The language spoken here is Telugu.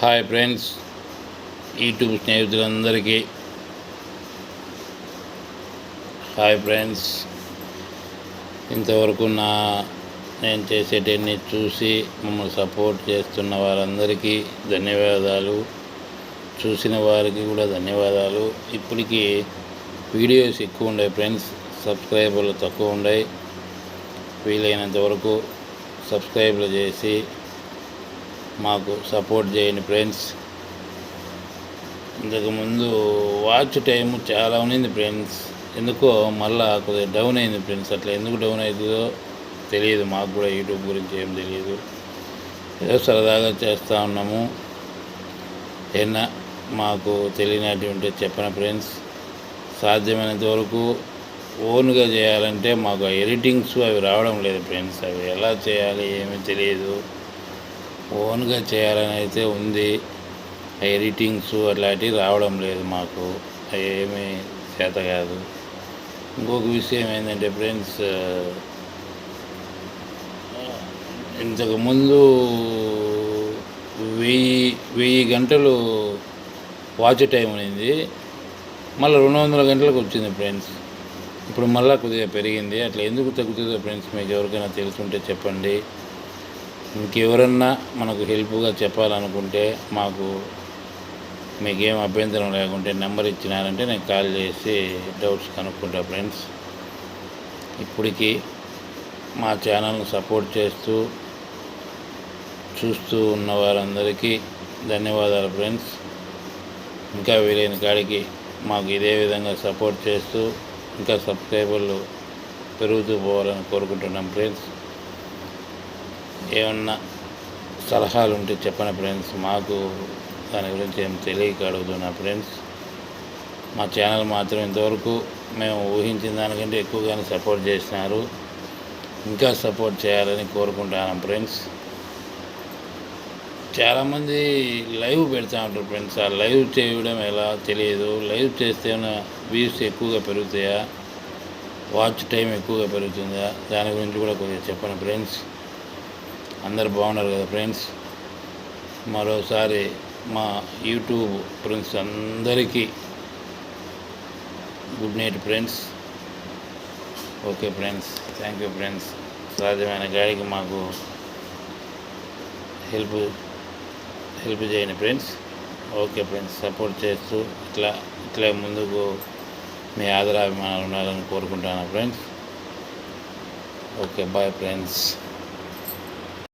హాయ్ ఫ్రెండ్స్ యూట్యూబ్ స్నేహితులందరికీ. హాయ్ ఫ్రెండ్స్ ఇంతవరకు నా నేను చేసేటన్ని చూసి మమ్మల్ని సపోర్ట్ చేస్తున్న వారందరికీ ధన్యవాదాలు. చూసిన వారికి కూడా ధన్యవాదాలు. ఇప్పటికీ వీడియోస్ ఎక్కువ ఉన్నాయి ఫ్రెండ్స్ సబ్స్క్రైబర్లు తక్కువ ఉన్నాయి వీలైనంత వరకు సబ్స్క్రైబ్లు చేసి మాకు సపోర్ట్ చేయండి ఫ్రెండ్స్. ఇంతకుముందు వాచ్ టైం చాలా ఉన్నింది ఫ్రెండ్స్. ఎందుకో మళ్ళా కొద్దిగా డౌన్ అయింది ఫ్రెండ్స్. అట్లా ఎందుకు డౌన్ అవుతుందో తెలియదు. మాకు కూడా యూట్యూబ్ గురించి ఏం తెలియదు. ఏదో సరదాగా చేస్తూ ఉన్నాము. ఏమన్నా మాకు తెలియనట్టు ఉంటే చెప్పను ఫ్రెండ్స్ సాధ్యమైనంత వరకు ఓన్గా చేయాలంటే మాకు ఎడిటింగ్స్ అవి రావడం లేదు ఫ్రెండ్స్. అవి ఎలా చేయాలి ఏమీ తెలియదు. ఓన్గా చేయాలని అయితే ఉంది. ఎడిటింగ్స్ అట్లాంటివి రావడం లేదు మాకు. అవి ఏమీ చేత కాదు. ఇంకొక విషయం ఏంటంటే ఫ్రెండ్స్ ఇంతకుముందు వెయ్యి వెయ్యి గంటలు వాచ్ టైం ఉన్నింది మళ్ళీ రెండు వందల గంటలకు వచ్చింది ఫ్రెండ్స్. ఇప్పుడు మళ్ళీ కొద్దిగా పెరిగింది. అట్లా ఎందుకు తగ్గుతుందో ఫ్రెండ్స్ మీకు ఎవరికైనా తెలుసుంటే చెప్పండి. ఇంకెవరన్నా మనకు హెల్ప్గా చెప్పాలనుకుంటే మాకు మీకేం అభ్యంతరం లేకుంటే నెంబర్ ఇచ్చినారంటే నేను కాల్ చేసి డౌట్స్ కనుక్కుంటా ఫ్రెండ్స్. ఇప్పటికీ మా ఛానల్ను సపోర్ట్ చేస్తూ చూస్తూ ఉన్న వారందరికీ ధన్యవాదాలు ఫ్రెండ్స్. ఇంకా వీలైన కాడికి మాకు ఇదే విధంగా సపోర్ట్ చేస్తూ ఇంకా సబ్స్క్రైబర్లు పెరుగుతూ పోవాలని కోరుకుంటున్నాం ఫ్రెండ్స్. ఏమన్నా సలహాలు ఉంటే చెప్పండి ఫ్రెండ్స్? మాకు దాని గురించి ఏం తెలియక అడుగుతున్నా ఫ్రెండ్స్. మా ఛానల్ మాత్రం ఇంతవరకు మేము ఊహించిన దానికంటే ఎక్కువగానే సపోర్ట్ చేసినారు. ఇంకా సపోర్ట్ చేయాలని కోరుకుంటున్నాం ఫ్రెండ్స్. చాలామంది లైవ్ పెడతా ఉంటారు ఫ్రెండ్స్. ఆ లైవ్ చేయడం ఎలా తెలియదు. లైవ్ చేస్తే వ్యూస్ ఎక్కువగా పెరుగుతాయా? వాచ్ టైం ఎక్కువగా పెరుగుతుందా? దాని గురించి కూడా కొద్దిగా చెప్పండి ఫ్రెండ్స్? అందరు బాగున్నారు కదా ఫ్రెండ్స్. మరోసారి మా యూట్యూబ్ ఫ్రెండ్స్ అందరికీ good night friends. Okay friends thank you friends. సాధ్యమైన గాడికి మాకు హెల్ప్ హెల్ప్ చేయండి ఫ్రెండ్స్. ఓకే ఫ్రెండ్స్ సపోర్ట్ చేస్తూ ఇట్లా ఇట్లా ముందుకు మీ ఆదరాభిమానాలు ఉండాలని కోరుకుంటాను ఫ్రెండ్స్. Okay bye friends.